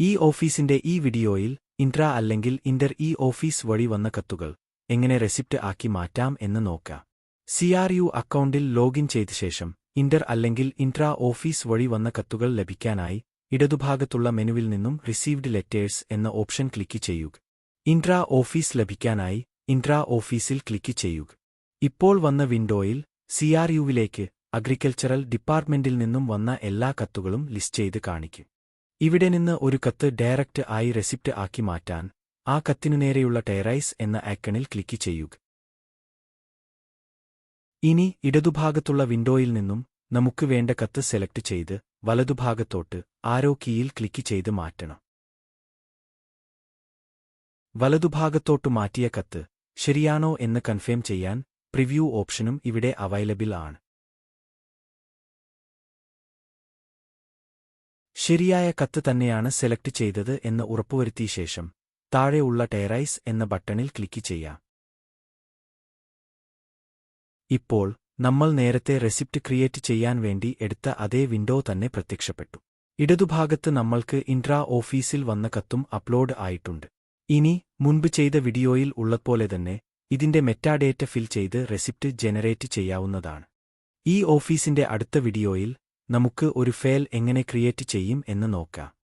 ഈ ഓഫീസിന്റെ ഈ വീഡിയോയിൽ ഇൻട്ര അല്ലെങ്കിൽ ഇന്റർ ഈ ഓഫീസ് വഴി വന്ന കത്തുകൾ എങ്ങനെ റെസിപ്റ്റ് ആക്കി മാറ്റാം എന്ന് നോക്കാം. സി ആർ യു അക്കൗണ്ടിൽ ലോഗിൻ ചെയ്ത ശേഷം ഇന്റർ അല്ലെങ്കിൽ ഇൻട്ര ഓഫീസ് വഴി വന്ന കത്തുകൾ ലഭിക്കാനായി ഇടതുഭാഗത്തുള്ള മെനുവിൽ നിന്നും റിസീവ്ഡ് ലെറ്റേഴ്സ് എന്ന ഓപ്ഷൻ ക്ലിക്ക് ചെയ്യുക. ഇൻട്ര ഓഫീസ് ലഭിക്കാനായി ഇൻട്ര ഓഫീസിൽ ക്ലിക്ക് ചെയ്യുക. ഇപ്പോൾ വന്ന വിൻഡോയിൽ സി ആർ യുവിലേക്ക് അഗ്രികൾച്ചറൽ ഡിപ്പാർട്ട്മെന്റിൽ നിന്നും വന്ന എല്ലാ കത്തുകളും ലിസ്റ്റ് ചെയ്ത് കാണിക്കും. ഇവിടെ നിന്ന് ഒരു കത്ത് ഡയറക്റ്റ് ആയി റെസിപ്റ്റ് ആക്കി മാറ്റാൻ ആ കത്തിനു നേരെയുള്ള ടെറൈസ് എന്ന ഐക്കണിൽ ക്ലിക്ക് ചെയ്യുക. ഇനി ഇടതുഭാഗത്തുള്ള വിൻഡോയിൽ നിന്നും നമുക്ക് വേണ്ട കത്ത് സെലക്ട് ചെയ്ത് വലതുഭാഗത്തോട്ട് ആരോ കീയിൽ ക്ലിക്ക് ചെയ്ത് മാറ്റണം. വലതുഭാഗത്തോട്ട് മാറ്റിയ കത്ത് ശരിയാണോ എന്ന് കൺഫേം ചെയ്യാൻ പ്രിവ്യൂ ഓപ്ഷനും ഇവിടെ അവൈലബിൾ ആണ്. ശരിയായ കത്ത് തന്നെയാണ് സെലക്ട് ചെയ്തത് എന്ന് ഉറപ്പുവരുത്തിയ ശേഷം താഴെയുള്ള ടേറൈസ് എന്ന ബട്ടണിൽ ക്ലിക്ക് ചെയ്യാം. ഇപ്പോൾ നമ്മൾ നേരത്തെ റെസിപ്റ്റ് ക്രിയേറ്റ് ചെയ്യാൻ വേണ്ടി എടുത്ത അതേ വിൻഡോ തന്നെ പ്രത്യക്ഷപ്പെട്ടു. ഇടതുഭാഗത്ത് നമ്മൾക്ക് ഇൻട്രാ ഓഫീസിൽ വന്ന കത്തും അപ്ലോഡ് ആയിട്ടുണ്ട്. ഇനി മുൻപ് ചെയ്ത വീഡിയോയിൽ ഉള്ളതുപോലെ തന്നെ ഇതിന്റെ മെറ്റാഡേറ്റ ഫിൽ ചെയ്ത് റെസിപ്റ്റ് ജനറേറ്റ് ചെയ്യാവുന്നതാണ്. ഈ ഓഫീസിന്റെ അടുത്ത വീഡിയോയിൽ നമുക്ക് ഒരു ഫയൽ എങ്ങനെ ക്രിയേറ്റ് ചെയ്യും എന്ന് നോക്കാം.